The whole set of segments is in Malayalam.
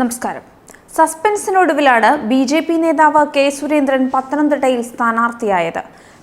നമസ്കാരം. സസ്പെൻസിനൊടുവിലാണ് ബി ജെ പി നേതാവ് കെ സുരേന്ദ്രൻ പത്തനംതിട്ടയിൽ സ്ഥാനാർത്ഥിയായത്.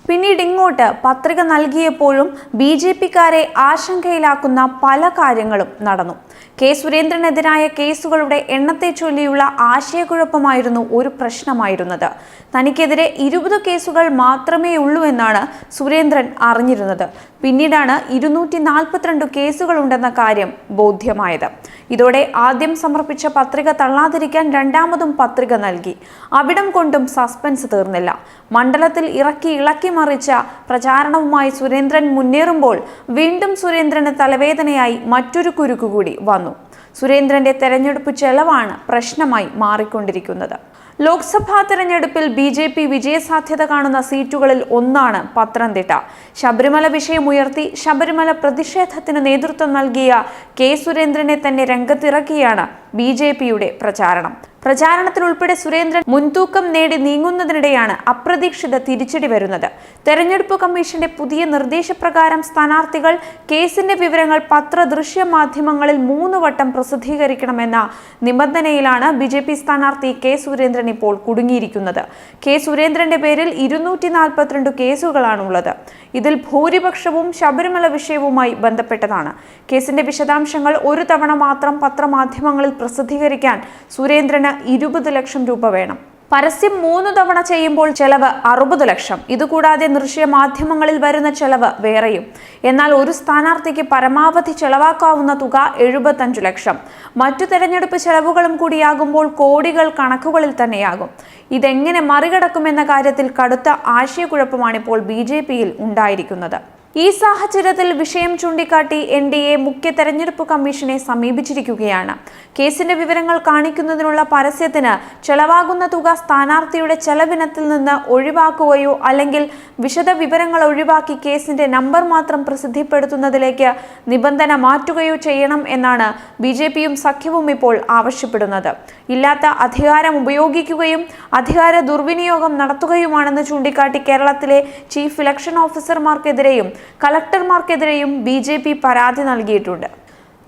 പിന്നീട് ഇങ്ങോട്ട് പത്രിക നൽകിയപ്പോഴും ബി ജെ പിക്കാരെ ആശങ്കയിലാക്കുന്ന പല കാര്യങ്ങളും നടന്നു. കെ സുരേന്ദ്രനെതിരായ കേസുകളുടെ എണ്ണത്തെ ചൊല്ലിയുള്ള ആശയക്കുഴപ്പമായിരുന്നു ഒരു പ്രശ്നമായിരുന്നത്. തനിക്കെതിരെ ഇരുപത് കേസുകൾ മാത്രമേ ഉള്ളൂ എന്നാണ് സുരേന്ദ്രൻ അറിഞ്ഞിരുന്നത്. പിന്നീടാണ് ഇരുന്നൂറ്റി നാൽപ്പത്തിരണ്ട് കേസുകളുണ്ടെന്ന കാര്യം ബോധ്യമായത്. ഇതോടെ ആദ്യം സമർപ്പിച്ച പത്രിക തള്ളാതിരിക്കാൻ രണ്ടാമതും പത്രിക നൽകി. അവിടം കൊണ്ടും സസ്പെൻസ് തീർന്നില്ല. മണ്ഡലത്തിൽ ഇറക്കി ഇളക്കി മറിച്ച പ്രചാരണവുമായി സുരേന്ദ്രൻ മുന്നേറുമ്പോൾ വീണ്ടും സുരേന്ദ്രന് തലവേദനയായി മറ്റൊരു കുരുക്കുകൂടി വന്നു. സുരേന്ദ്രന്റെ തെരഞ്ഞെടുപ്പ് ചെലവാണ് പ്രശ്നമായി മാറിക്കൊണ്ടിരിക്കുന്നത്. ലോക്സഭാ തെരഞ്ഞെടുപ്പിൽ ബി ജെ പി വിജയസാധ്യത കാണുന്ന സീറ്റുകളിൽ ഒന്നാണ് പത്തനംതിട്ട. ശബരിമല വിഷയമുയർത്തി ശബരിമല പ്രതിഷേധത്തിന് നേതൃത്വം നൽകിയ കെ സുരേന്ദ്രനെ തന്നെ രംഗത്തിറക്കിയാണ് ബി ജെ പിയുടെ പ്രചാരണം. പ്രചാരണത്തിൽ ഉൾപ്പെടെ സുരേന്ദ്രൻ മുൻതൂക്കം നേടി നീങ്ങുന്നതിനിടെയാണ് അപ്രതീക്ഷിത തിരിച്ചടി വരുന്നത്. തെരഞ്ഞെടുപ്പ് കമ്മീഷന്റെ പുതിയ നിർദ്ദേശപ്രകാരം സ്ഥാനാർത്ഥികൾ കേസിന്റെ വിവരങ്ങൾ പത്ര ദൃശ്യ മാധ്യമങ്ങളിൽ മൂന്ന് വട്ടം പ്രസിദ്ധീകരിക്കണമെന്ന നിബന്ധനയിലാണ് ബി ജെ പി സ്ഥാനാർത്ഥി കെ സുരേന്ദ്രൻ ഇപ്പോൾ കുടുങ്ങിയിരിക്കുന്നത്. കെ സുരേന്ദ്രന്റെ പേരിൽ ഇരുന്നൂറ്റി നാൽപ്പത്തിരണ്ട് കേസുകളാണുള്ളത്. ഇതിൽ ഭൂരിപക്ഷവും ശബരിമല വിഷയവുമായി ബന്ധപ്പെട്ടതാണ്. കേസിന്റെ വിശദാംശങ്ങൾ ഒരു തവണ മാത്രം പത്രമാധ്യമങ്ങളിൽ പ്രസിദ്ധീകരിക്കാൻ സുരേന്ദ്രന് ഇരുപത് ലക്ഷം രൂപ വേണം. പരസ്യം മൂന്ന് തവണ ചെയ്യുമ്പോൾ ചെലവ് അറുപത് ലക്ഷം. ഇതുകൂടാതെ ദൃശ്യ മാധ്യമങ്ങളിൽ വരുന്ന ചെലവ് വേറെയും. എന്നാൽ ഒരു സ്ഥാനാർത്ഥിക്ക് പരമാവധി ചെലവാക്കാവുന്ന തുക എഴുപത്തഞ്ചു ലക്ഷം. മറ്റു തെരഞ്ഞെടുപ്പ് ചെലവുകളും കൂടിയാകുമ്പോൾ കോടികൾ കണക്കുകളിൽ തന്നെയാകും. ഇതെങ്ങനെ മറികടക്കുമെന്ന കാര്യത്തിൽ കടുത്ത ആശയക്കുഴപ്പമാണിപ്പോൾ ബി ജെ പിയിൽ ഉണ്ടായിരിക്കുന്നത്. ഈ സാഹചര്യത്തിൽ വിഷയം ചൂണ്ടിക്കാട്ടി എൻ ഡി എ മുഖ്യ തെരഞ്ഞെടുപ്പ് കമ്മീഷനെ സമീപിച്ചിരിക്കുകയാണ്. കേസിന്റെ വിവരങ്ങൾ കാണിക്കുന്നതിനുള്ള പരസ്യത്തിന് ചെലവാകുന്ന തുക സ്ഥാനാർത്ഥിയുടെ ചെലവിനത്തിൽ നിന്ന് ഒഴിവാക്കുകയോ അല്ലെങ്കിൽ വിശദ വിവരങ്ങൾ ഒഴിവാക്കി കേസിന്റെ നമ്പർ മാത്രം പ്രസിദ്ധപ്പെടുത്തുന്നതിലേക്ക് നിബന്ധന മാറ്റുകയോ ചെയ്യണം എന്നാണ് ബി ജെ പിയും സഖ്യവും ഇപ്പോൾ ആവശ്യപ്പെടുന്നത്. ഇല്ലാത്ത അധികാരം ഉപയോഗിക്കുകയും അധികാര ദുർവിനിയോഗം നടത്തുകയുമാണെന്ന് ചൂണ്ടിക്കാട്ടി കേരളത്തിലെ ചീഫ് ഇലക്ഷൻ ഓഫീസർമാർക്കെതിരെയും കളക്ടർമാർക്കെതിരെയും ബി ജെ പി പരാതി നൽകിയിട്ടുണ്ട്.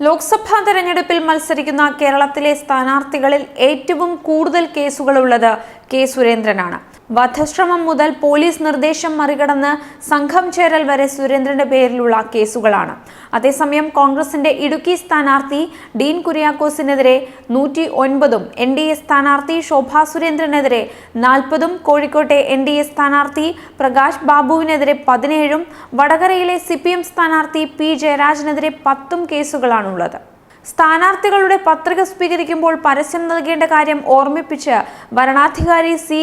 ലോക്സഭാ തെരഞ്ഞെടുപ്പിൽ മത്സരിക്കുന്ന കേരളത്തിലെ സ്ഥാനാർത്ഥികളിൽ ഏറ്റവും കൂടുതൽ കേസുകളുള്ളത് കെ സുരേന്ദ്രനാണ്. വധശ്രമം മുതൽ പോലീസ് നിർദ്ദേശം മറികടന്ന് സംഘം ചേരൽ വരെ സുരേന്ദ്രന്റെ പേരിലുള്ള കേസുകളാണ്. അതേസമയം കോൺഗ്രസിന്റെ ഇടുക്കി സ്ഥാനാർത്ഥി ഡീൻ കുര്യാക്കോസിനെതിരെ നൂറ്റി ഒൻപതും എൻ ഡി എ സ്ഥാനാർത്ഥി ശോഭാ സുരേന്ദ്രനെതിരെ നാൽപ്പതും കോഴിക്കോട്ടെ എൻ ഡി എ സ്ഥാനാർത്ഥി പ്രകാശ് ബാബുവിനെതിരെ പതിനേഴും വടകരയിലെ സി പി എം സ്ഥാനാർത്ഥി പി ജയരാജനെതിരെ പത്തും കേസുകളാണുള്ളത്. സ്ഥാനാർത്ഥികളുടെ പത്രിക സ്വീകരിക്കുമ്പോൾ പരസ്യം നൽകേണ്ട കാര്യം ഓർമ്മിപ്പിച്ച് വരണാധികാരി സി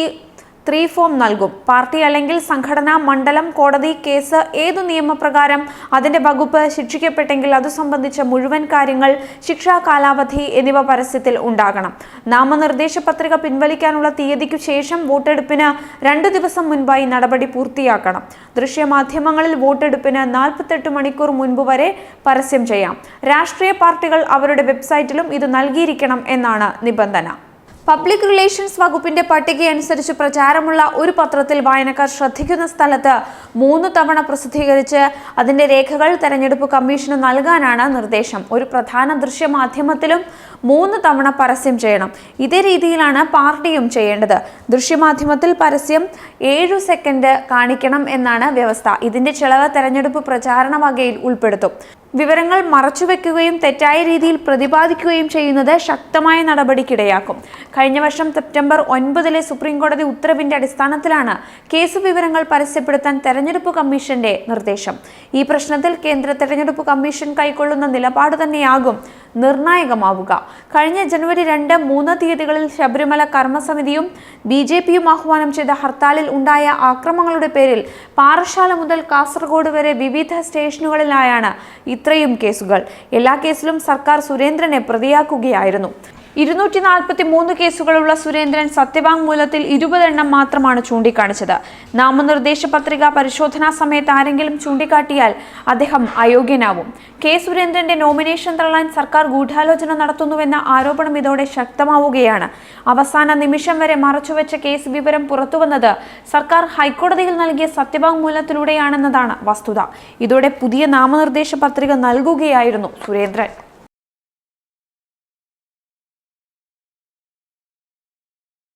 ത്രീ ഫോം നൽകും. പാർട്ടി അല്ലെങ്കിൽ സംഘടന മണ്ഡലം കോടതി കേസ് ഏതു നിയമപ്രകാരം അതിന്റെ വകുപ്പ് ശിക്ഷിക്കപ്പെട്ടെങ്കിൽ അത് സംബന്ധിച്ച മുഴുവൻ കാര്യങ്ങൾ ശിക്ഷാ കാലാവധി എന്നിവ പരസ്യത്തിൽ ഉണ്ടാകണം. നാമനിർദ്ദേശ പത്രിക പിൻവലിക്കാനുള്ള തീയതിക്കു ശേഷം വോട്ടെടുപ്പിന് രണ്ടു ദിവസം മുൻപായി നടപടി പൂർത്തിയാക്കണം. ദൃശ്യമാധ്യമങ്ങളിൽ വോട്ടെടുപ്പിന് നാൽപ്പത്തെട്ട് മണിക്കൂർ മുൻപ് വരെ പരസ്യം ചെയ്യാം. രാഷ്ട്രീയ പാർട്ടികൾ അവരുടെ വെബ്സൈറ്റിലും ഇത് നൽകിയിരിക്കണം എന്നാണ് നിബന്ധന. പബ്ലിക് റിലേഷൻസ് വകുപ്പിന്റെ പട്ടികയനുസരിച്ച് പ്രചാരമുള്ള ഒരു പത്രത്തിൽ വായനക്കാർ ശ്രദ്ധിക്കുന്ന സ്ഥലത്ത് മൂന്ന് തവണ പ്രസിദ്ധീകരിച്ച് അതിന്റെ രേഖകൾ തെരഞ്ഞെടുപ്പ് കമ്മീഷന് നൽകാനാണ് നിർദ്ദേശം. ഒരു പ്രധാന ദൃശ്യമാധ്യമത്തിലും മൂന്ന് തവണ പരസ്യം ചെയ്യണം. ഇതേ രീതിയിലാണ് പാർട്ടിയും ചെയ്യേണ്ടത്. ദൃശ്യമാധ്യമത്തിൽ പരസ്യം ഏഴു സെക്കൻഡ് കാണിക്കണം എന്നാണ് വ്യവസ്ഥ. ഇതിന്റെ ചെലവ് തെരഞ്ഞെടുപ്പ് പ്രചാരണ വകയിൽ ഉൾപ്പെടുത്തും. വിവരങ്ങൾ മറച്ചുവെക്കുകയും തെറ്റായ രീതിയിൽ പ്രതിപാദിക്കുകയും ചെയ്യുന്നത് ശക്തമായ നടപടിക്കിടയാക്കും. കഴിഞ്ഞ വർഷം സെപ്റ്റംബർ ഒൻപതിലെ സുപ്രീംകോടതി ഉത്തരവിന്റെ അടിസ്ഥാനത്തിലാണ് കേസ് വിവരങ്ങൾ പരസ്യപ്പെടുത്താൻ തെരഞ്ഞെടുപ്പ് കമ്മീഷന്റെ നിർദ്ദേശം. ഈ പ്രശ്നത്തിൽ കേന്ദ്ര തെരഞ്ഞെടുപ്പ് കമ്മീഷൻ കൈക്കൊള്ളുന്ന നിലപാട് തന്നെയാകും നിർണായകമാവുക. കഴിഞ്ഞ ജനുവരി രണ്ട് മൂന്ന് തീയതികളിൽ ശബരിമല കർമ്മസമിതിയും ബി ജെ പിയും ആഹ്വാനം ചെയ്ത ഹർത്താലിൽ ഉണ്ടായ ആക്രമങ്ങളുടെ പേരിൽ പാറശാല മുതൽ കാസർഗോഡ് വരെ വിവിധ സ്റ്റേഷനുകളിലായാണ് ഇത്രയും കേസുകൾ. എല്ലാ കേസിലും സർക്കാർ സുരേന്ദ്രനെ പ്രതിയാക്കുകയായിരുന്നു. ഇരുന്നൂറ്റി നാൽപ്പത്തി മൂന്ന് കേസുകളുള്ള സുരേന്ദ്രൻ സത്യവാങ്മൂലത്തിൽ ഇരുപതെണ്ണം മാത്രമാണ് ചൂണ്ടിക്കാണിച്ചത്. നാമനിർദ്ദേശ പത്രിക പരിശോധനാ സമയത്ത് ആരെങ്കിലും ചൂണ്ടിക്കാട്ടിയാൽ അദ്ദേഹം അയോഗ്യനാവും. കെ സുരേന്ദ്രന്റെ നോമിനേഷൻ തള്ളാൻ സർക്കാർ ഗൂഢാലോചന നടത്തുന്നുവെന്ന ആരോപണം ഇതോടെ ശക്തമാവുകയാണ്. അവസാന നിമിഷം വരെ മറച്ചുവെച്ച കേസ് വിവരം പുറത്തുവന്നത് സർക്കാർ ഹൈക്കോടതിയിൽ നൽകിയ സത്യവാങ്മൂലത്തിലൂടെയാണെന്നതാണ് വസ്തുത. ഇതോടെ പുതിയ നാമനിർദ്ദേശ പത്രിക നൽകുകയായിരുന്നു സുരേന്ദ്രൻ.